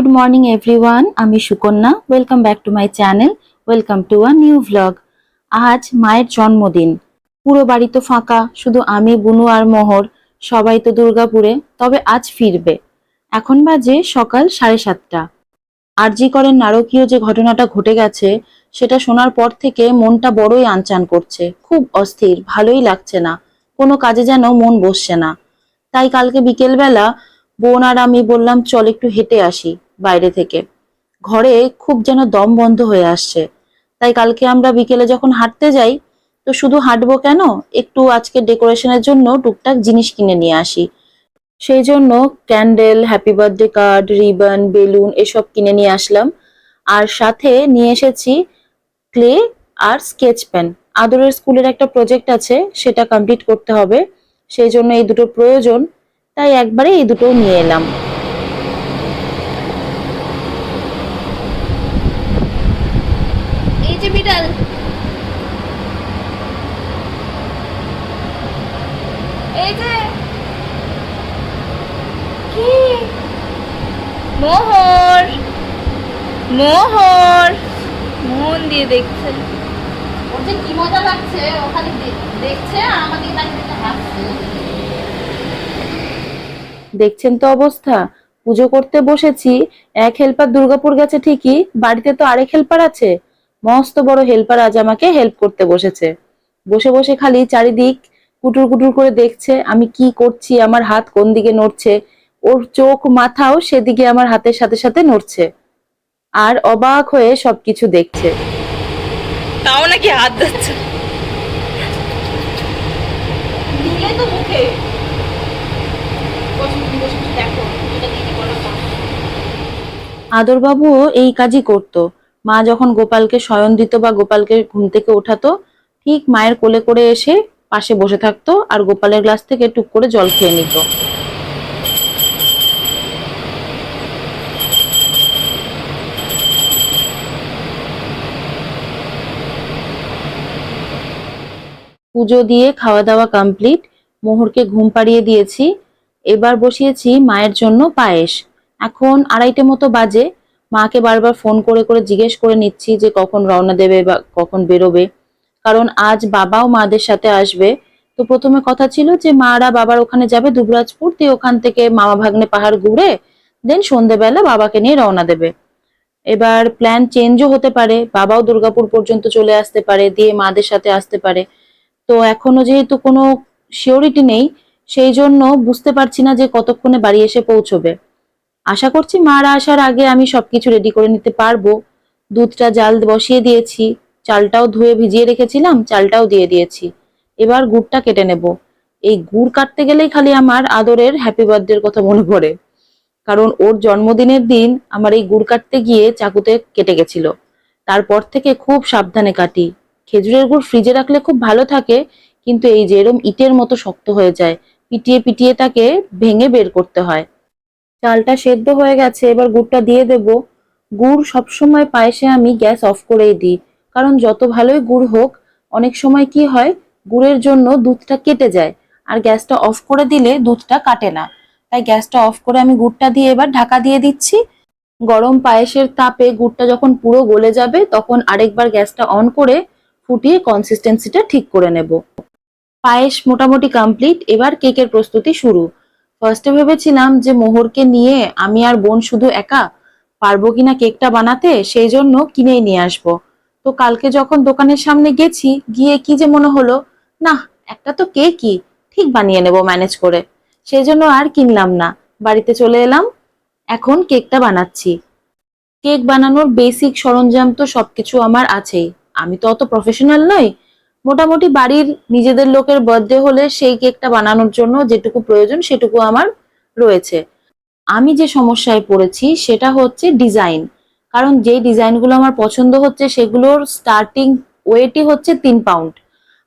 Good morning, everyone. আমি Sukanya. Welcome back to my channel. Welcome to a new vlog আজ মায়ের জন্মদিন। পুরো বাড়ি তো ফাঁকা, শুধু আমি, বুনু আর মোহর। সবাই তো দুর্গাপুরে, তবে আজ ফিরবে। এখন বাজে সকাল সাড়ে সাতটা। আরজি করেন নারকীয় যে ঘটনাটা ঘটে গেছে, সেটা শোনার পর থেকে মনটা বড়ই আনচান করছে। খুব অস্থির, ভালোই লাগছে না। কোনো কাজে যেন মন বসছে না। তাই কালকে বিকেলবেলা বোন আর আমি বললাম, চল একটু হেঁটে আসি। বাইরে থেকে। ঘরে খুব যেন দম বন্ধ হয়ে আসছে। তাই কালকে আমরা বিকেলে যখন হাঁটতে যাই, তো শুধু হাঁটবো কেন? একটু আজকে ডেকোরেশনের জন্য টুকটাক জিনিস কিনে নিয়ে আসি। সেই জন্য candle happy birthday card ribbon balloon এসব কিনে নিয়ে আসলাম। আর সাথে নিয়ে এসেছি ক্লে আর স্কেচ পেন আদরের স্কুলের একটা প্রজেক্ট আছে, সেটা কমপ্লিট করতে হবে। সেই জন্য এই দুটো প্রয়োজন। তাই একবারে এই দুটো নিয়ে এলাম এই যে বিড়াল এই যে কি মোহর মোহর মন দিয়ে দেখছে। ওর যে কি মজা লাগছে ওখানে দেখছে আর আমাদের দাঁড়িয়ে হাসছে। দেখছেন তো অবস্থা? পুজো করতে বসেছি এক হেল্পার দুর্গাপুর গেছে ঠিকই বাড়িতে তো আরেক হেল্পার আছে। মস্ত বড় হেল্পার আজ আমাকে হেল্প করতে বসেছে। বসে বসে খালি চারিদিক কুটুর কুটুর করে দেখছে আমি কি করছি আমার হাত কোন দিকে নড়ছে ওর চোখ মাথাও সেদিকে আমার হাতের সাথে সাথে নড়ছে। আর অবাক হয়ে সবকিছু দেখছে। তাও নাকি হাত তো মুখে। না। আদরবাবুও এই কাজই করত। মা যখন গোপালকে শয়ন দিত বা গোপালকে ঘুম থেকে ওঠাতো ঠিক মায়ের কোলে করে এসে পাশে বসে থাকতো আর গোপালের গ্লাস থেকে টুক করে জল খেয়ে নিত। পুজো দিয়ে খাওয়া দাওয়া কমপ্লিট মোহরকে ঘুম পাড়িয়ে দিয়েছি। এবার বসিয়েছি মায়ের জন্য পায়েস। এখন আড়াইটে মতো বাজে। মাকে বারবার ফোন করে করে জিজ্ঞেস করে নিচ্ছি যে কখন রওনা দেবে বা কখন বেরোবে। কারণ আজ বাবাও মাদের সাথে আসবে। তো প্রথমে কথা ছিল যে মারা বাবার ওখানে যাবে দুবরাজপুর, দিয়ে ওখান থেকে মামা ভাগ্নে পাহাড় ঘুরে দেন সন্ধেবেলা বাবাকে নিয়ে রওনা দেবে। এবার প্ল্যান চেঞ্জও হতে পারে। বাবাও দুর্গাপুর পর্যন্ত চলে আসতে পারে, দিয়ে মাদের সাথে আসতে পারে। তো এখনও যেহেতু কোনো শিওরিটি নেই, সেই জন্য বুঝতে পারছি না যে কতক্ষণে বাড়ি এসে পৌঁছবে। আশা করছি মারা আসার আগে আমি সবকিছু রেডি করে নিতে পারব। দুধটা জাল বসিয়ে দিয়েছি, চালটাও ধুয়ে ভিজিয়ে রেখেছিলাম, চালটাও দিয়ে দিয়েছি। এবার গুড়টা কেটে নেব। এই গুড় কাটতে গেলেই খালি আমার আদরের হ্যাপি বার্থডের কথা মনে পড়ে। কারণ ওর জন্মদিনের দিন আমার এই গুড় কাটতে গিয়ে চাকুতে কেটে গেছিল। তারপর থেকে খুব সাবধানে কাটি। খেজুরের গুড় ফ্রিজে রাখলে খুব ভালো থাকে, কিন্তু এই যে এরম ইটের মতো শক্ত হয়ে যায়, পিটিয়ে পিটিয়ে তাকে ভেঙে বের করতে হয়। চালটা সেদ্ধ হয়ে গেছে, এবার গুড়টা দিয়ে দেব। গুড় সবসময় পায়েসে আমি গ্যাস অফ করেই দিই, কারণ যত ভালোই গুড় হোক, অনেক সময় কি হয়, গুড়ের জন্য দুধটা কেটে যায়, আর গ্যাসটা অফ করে দিলে দুধটা কাটে না। তাই গ্যাসটা অফ করে আমি গুড়টা দিয়ে এবার ঢাকা দিয়ে দিচ্ছি। গরম পায়েসের তাপে গুড়টা যখন পুরো গলে যাবে, তখন আরেকবার গ্যাসটা অন করে ফুটিয়ে কনসিস্টেন্সিটা ঠিক করে নেব। পায়েস মোটামুটি কমপ্লিট এবার কেকের প্রস্তুতি শুরু। ফার্স্টে ভেবেছিলাম যে মোহরকে নিয়ে আমি আর বোন শুধু একা, পারব কিনা কেকটা বানাতে, সেই জন্য কিনেই নিয়ে আসব। তো কালকে যখন দোকানের সামনে গেছি, গিয়ে কি যে মনে হলো, না, একটা তো কেকই, ঠিক বানিয়ে নেব ম্যানেজ করে। সেই জন্য আর কিনলাম না। বাড়িতে চলে এলাম, এখন কেকটা বানাচ্ছি। কেক বানানোর বেসিক সরঞ্জাম তো সবকিছু আমার আছেই। আমি তো অত প্রফেশনাল নই। মোটামুটি বাড়ির নিজেদের লোকের বার্থডে হলে সেই কেকটা বানানোর জন্য যেটুকু প্রয়োজন সেটুকু আমার রয়েছে। আমি যে সমস্যায় পড়েছি সেটা হচ্ছে ডিজাইন কারণ যেই ডিজাইনগুলো আমার পছন্দ হচ্ছে সেগুলোর স্টার্টিং ওয়েটই হচ্ছে তিন পাউন্ড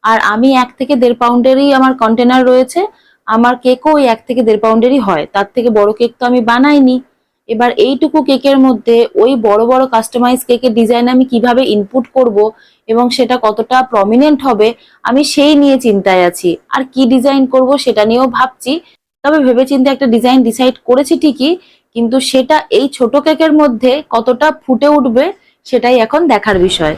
আর আমি এক থেকে দেড় পাউন্ডেরই আমার কন্টেনার রয়েছে। আমার কেকও ওই এক থেকে দেড় পাউন্ডেরই হয়। তার থেকে বড় কেক তো আমি বানাইনি। এবার এইটুকু কেকের মধ্যে ওই বড় বড় কাস্টমাইজ কেকের ডিজাইন আমি কীভাবে ইনপুট করব এবং সেটা কতটা প্রমিনেন্ট হবে, আমি সেই নিয়ে চিন্তায় আছি। আর কি ডিজাইন করব সেটা নিয়েও ভাবছি। তবে ভেবেচিন্তে একটা ডিজাইন ডিসাইড করেছি ঠিকই, কিন্তু সেটা এই ছোট কেকের মধ্যে কতটা ফুটে উঠবে সেটাই এখন দেখার বিষয়।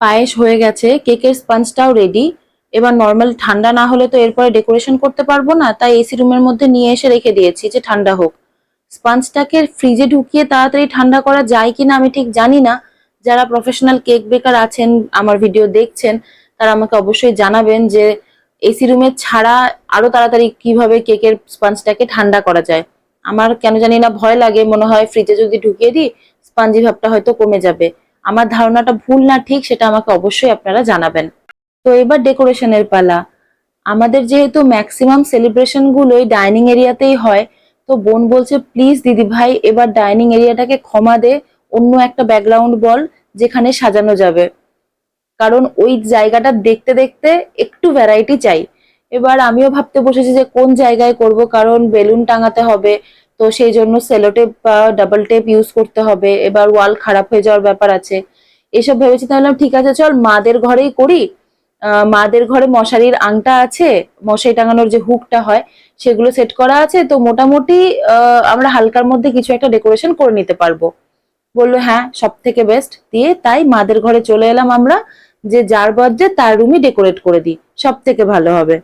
পায়েস হয়ে গেছে, কেকের স্পঞ্জটাও রেডি এবার নর্মাল ঠান্ডা না হলে তো এরপরে ডেকোরেশন করতে পারব না, তাই এসি রুমের মধ্যে নিয়ে এসে রেখে দিয়েছি যে ঠান্ডা হোক। স্পঞ্জটাকে ফ্রিজে ঢুকিয়ে তাড়াতাড়ি ঠান্ডা করা যায় কিনা আমি ঠিক জানি না। যারা প্রফেশনাল কেক বেকার আছেন, আমার ভিডিও দেখছেন, তারা আমাকে অবশ্যই জানাবেন যে এসি রুমে ছাড়া আরও তাড়াতাড়ি কীভাবে কেকের স্পঞ্জটাকে ঠান্ডা করা যায়? আমার কেন জানি না ভয় লাগে, মনে হয় ফ্রিজে যদি ঢুকিয়ে দিই, স্পঞ্জি ভাবটা হয়তো কমে যাবে। আমার ধারণাটা ভুল না ঠিক, সেটা আমাকে অবশ্যই আপনারা জানাবেন। তো এবার ডেকোরেশনের পালা। আমাদের যেহেতু ম্যাক্সিমাম সেলিব্রেশন গুলোই ডাইনিং এরিয়াতেই হয়, তো বোন বলছে প্লিজ দিদি ভাই, এবার ডাইনিং এরিয়াটাকে ক্ষমা দে, অন্য একটা ব্যাকগ্রাউন্ড বল যেখানে সাজানো যাবে। কারণ ওই জায়গাটা দেখতে দেখতে একটু ভ্যারাইটি চাই। এবার আমিও ভাবতে বসেছি যে কোন জায়গায় করব, কারণ বেলুন টাঙাতে হবে, তো সেই জন্য সেলোটেপ বা ডাবল টেপ ইউজ করতে হবে। এবার ওয়াল খারাপ হয়ে যাওয়ার ব্যাপার আছে। এসব ভেবেছি তাহলে ঠিক আছে, চল মাদের ঘরেই করি। মাদের ঘরে মশারির আংটা আছে, মশারি টাঙানোর যে হুকটা হয়, সেগুলো সেট করা আছে। তো মোটামুটি আমরা হালকার মধ্যে কিছু একটা ডেকোরেশন করে নিতে পারব। বলল হ্যাঁ সব থেকে বেস্ট দিয়ে তাই মাদের ঘরে চলে এলাম আমরা। যে যার বার্থডে তার রুমই ডেকোরেট করে দিই সব থেকে ভালো হবে।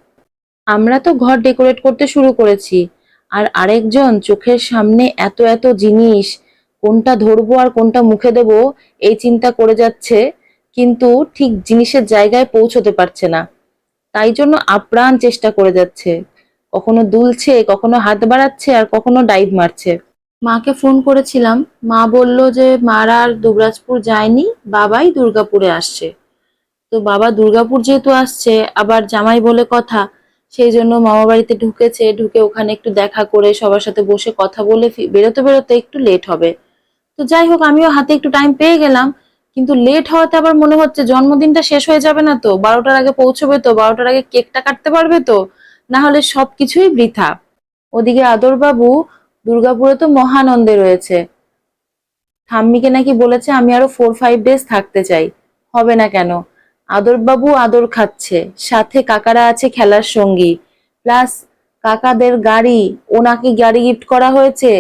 আমরা তো ঘর ডেকোরেট করতে শুরু করেছি, আর আরেকজন চোখের সামনে এত এত জিনিস, কোনটা ধরবো আর কোনটা মুখে দেব, এই চিন্তা করে যাচ্ছে, কিন্তু ঠিক জিনিসের জায়গায় পৌঁছতে পারছে না। তাই জন্য আপ্রাণ চেষ্টা করে যাচ্ছে। কখনো দুলছে, কখনো হাত বাড়াচ্ছে, আর কখনো ডাইভ মারছে। মাকে ফোন করেছিলাম। মা বলল যে, মারা আর দুবরাজপুর যায়নি, বাবাই দুর্গাপুরে আসছে। তো বাবা দুর্গাপুর যেহেতু আসছে, আবার জামাই বলে কথা, সেই জন্য মামা বাড়িতে ঢুকেছে, ঢুকে ওখানে একটু দেখা করে সবার সাথে বসে কথা বলে বেরোতে বেরোতে একটু লেট হবে। তো যাই হোক, আমিও হাতে একটু টাইম পেয়ে গেলাম, কিন্তু লেট হওয়াতে আবার মনে হচ্ছে জন্মদিনটা শেষ হয়ে যাবে না তো, বারোটার আগে পৌঁছবে তো, বারোটার আগে কেকটা কাটতে পারবে তো, না হলে সবকিছুই বৃথা। ওদিকে আদরবাবু দুর্গাপুরে তো মহানন্দে রয়েছে। ঠাম্মিকে নাকি বলেছে আমি আরও ফোর ফাইভ ডেজ থাকতে চাই, হবে না কেন? আদরবাবু আদর খাচ্ছে, সাথে কাকারা আছে খেলার সঙ্গী। প্লাস কাকাদের গাড়ি, ওনাকে গাড়ি গিফট করা হয়েছে।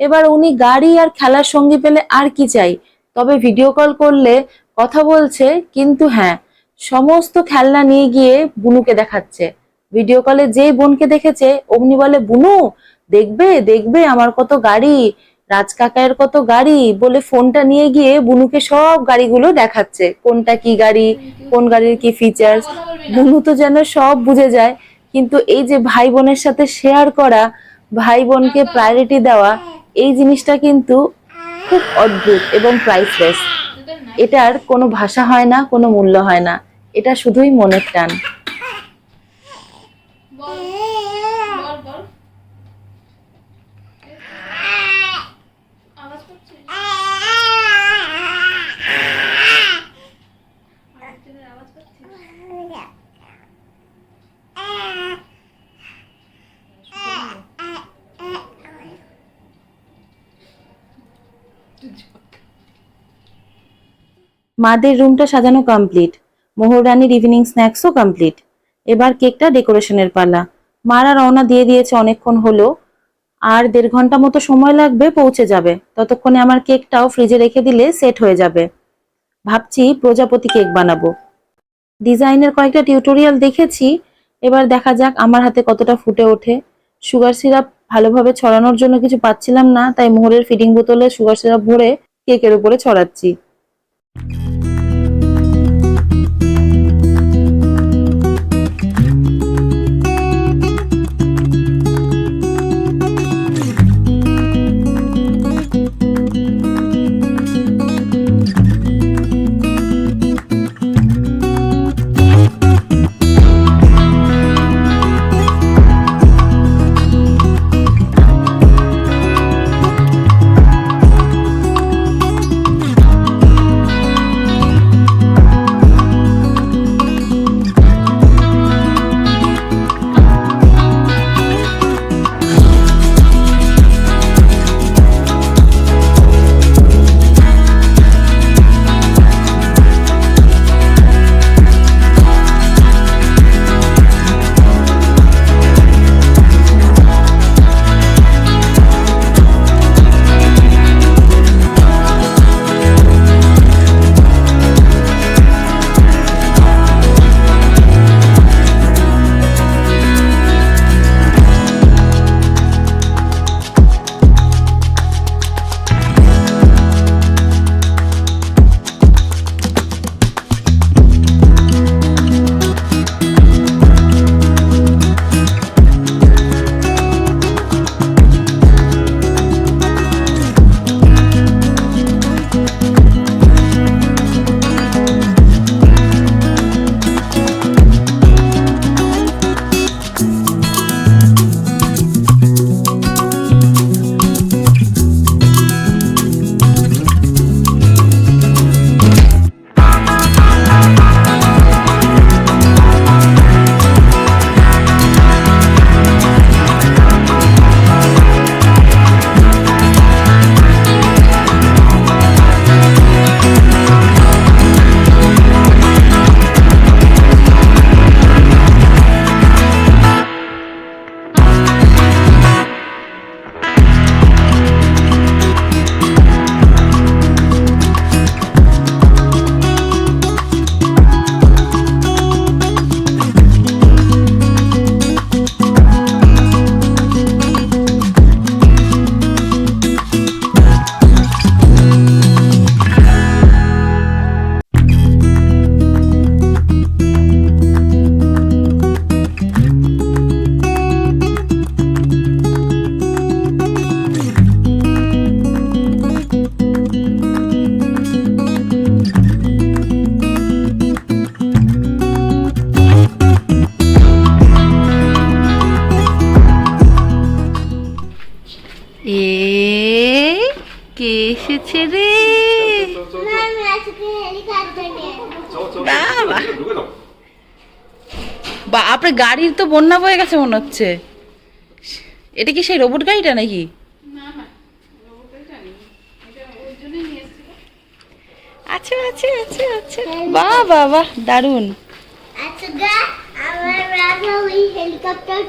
এবার উনি গাড়ি আর খেলার সঙ্গী পেলে আর কি চাই? তবে ভিডিও কল করলে কথা বলছে, কিন্তু হ্যাঁ সমস্ত খেলনা নিয়ে গিয়ে বুনুকে দেখাচ্ছে। ভিডিও কলে যে বোনকে দেখেছে, অমনি বলে, বুনু, দেখবে দেখবে আমার কত গাড়ি রাজ কাকায়ের কত গাড়ি বলে ফোনটা নিয়ে গিয়ে বুনুকে সব গাড়িগুলো দেখাচ্ছে। কোনটা কি গাড়ি, কোন গাড়ির কি ফিচার্স বুনু তো যেন সব বুঝে যায়। কিন্তু এই যে ভাই বোনের সাথে শেয়ার করা, ভাই বোনকে প্রায়োরিটি দেওয়া, এই জিনিসটা কিন্তু খুব অদ্ভুত এবং প্রাইসলেস এটার কোনো ভাষা হয় না, কোনো মূল্য হয় না। এটা শুধুই মনের টান। মাদের রুমটা সাজানো কমপ্লিট মোহরানির ইভিনিং স্ন্যাক্সও কমপ্লিট এবার কেকটা ডেকোরেশনের পালা। মারা রওনা দিয়ে দিয়েছে অনেকক্ষণ হলো। আর দেড় ঘণ্টা মতো সময় লাগবে, পৌঁছে যাবে। ততক্ষণে আমার কেকটাও ফ্রিজে রেখে দিলে সেট হয়ে যাবে। ভাবছি প্রজাপতি কেক বানাবো। ডিজাইনের কয়েকটা টিউটোরিয়াল দেখেছি। এবার দেখা যাক আমার হাতে কতটা ফুটে ওঠে। সুগার সিরাপ ভালোভাবে ছড়ানোর জন্য কিছু পাচ্ছিলাম না, তাই মোহরের ফিটিং বোতলে সুগার সিরাপ ভরে কেকের উপরে ছড়াচ্ছি। এসেছে রে। দাও বাপরে গাড়ির তো বন্যা বয়ে গেছে মনে হচ্ছে। এটা কি সেই রোবট গাড়িটা নাকি? আচ্ছা আচ্ছা আচ্ছা আচ্ছা বাহ বাহ বাহ হেলিকপ্টার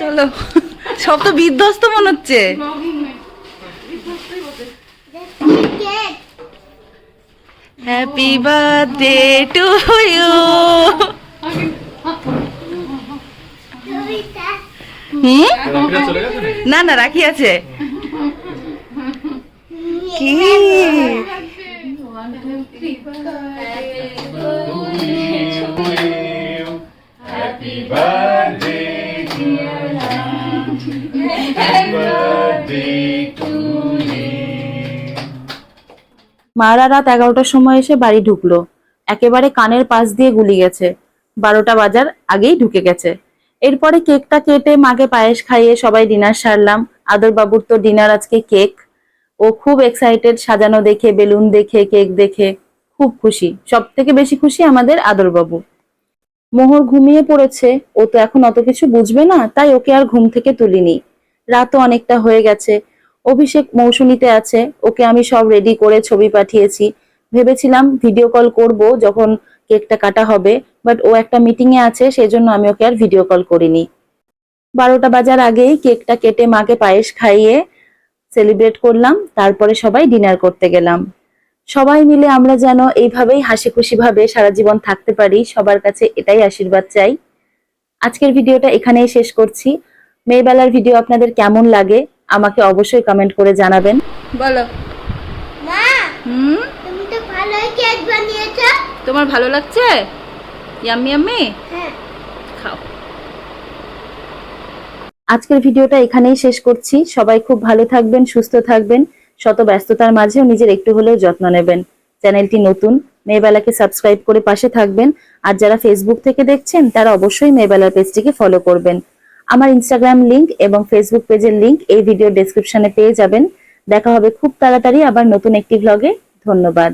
চলো। সব তো বিধ্বস্ত মনে হচ্ছে। Happy birthday to you? না না রাখি আছে। কি? মারা রাত এগারোটার সময় এসে বাড়ি ঢুকলো। একেবারে কানের পাশ দিয়ে গুলি গেছে। বারোটা বাজার আগেই ঢুকে গেছে। এরপরে কেকটা কেটে মাকে পায়েস খাইয়ে সবাই ডিনার সারলাম। আদর বাবুর তো ডিনার আজকে কেক। ও খুব এক্সাইটেড সাজানো দেখে, বেলুন দেখে, কেক দেখে। খুব খুশি। সব থেকে বেশি খুশি আমাদের আদর বাবু মোহর ঘুমিয়ে পড়েছে। ও তো এখন অত কিছু বুঝবে না, তাই ওকে আর ঘুম থেকে তুলিনি। রাতও অনেকটা হয়ে গেছে। অভিষেক মৌসুমীতে আছে, ওকে আমি সব রেডি করে ছবি পাঠিয়েছি। ভেবেছিলাম ভিডিও কল করব যখন কেকটা কাটা হবে বাট ও একটা মিটিং এ আছে, সেজন্য আমি ওকে আর ভিডিও কল করিনি। বারোটা বাজার আগেই কেকটা কেটে মাকে পায়েস খাইয়ে সেলিব্রেট করলাম, তারপরে সবাই ডিনার করতে গেলাম। সবাই মিলে আমরা যেন এইভাবেই হাসি খুশি ভাবে সারা জীবন থাকতে পারি, সবার কাছে এটাই আশীর্বাদ চাই। আজকের ভিডিওটা এখানেই শেষ করছি। মেয়েবেলার ভিডিও আপনাদের কেমন লাগে? আমাকে অবশ্যই কমেন্ট করে জানাবেন। বলো। মা হুম? তুমি তো ভালোই কেক বানিয়েছো। তোমার ভালো লাগছে? ইয়াম্মি ইয়াম্মি হ্যাঁ। খাও। আজকের ভিডিওটা এখানেই শেষ করছি। সবাই খুব ভালো থাকবেন সুস্থ থাকবেন। শত ব্যস্ততার মাঝেও নিজের একটু হলেও যত্ন নেবেন। চ্যানেলটি নতুন মেয়েবেলাকে সাবস্ক্রাইব করে পাশে থাকবেন। আর যারা ফেসবুক থেকে দেখছেন তারা অবশ্যই মেয়েবেলার পেজটিকে ফলো করবেন। আমার ইনস্টাগ্রাম লিংক এবং ফেসবুক পেজের লিংক এই ভিডিও ডেসক্রিপশনে পেয়ে যাবেন। দেখা হবে খুব তাড়াতাড়ি আবার নতুন একটি ভ্লগে ধন্যবাদ।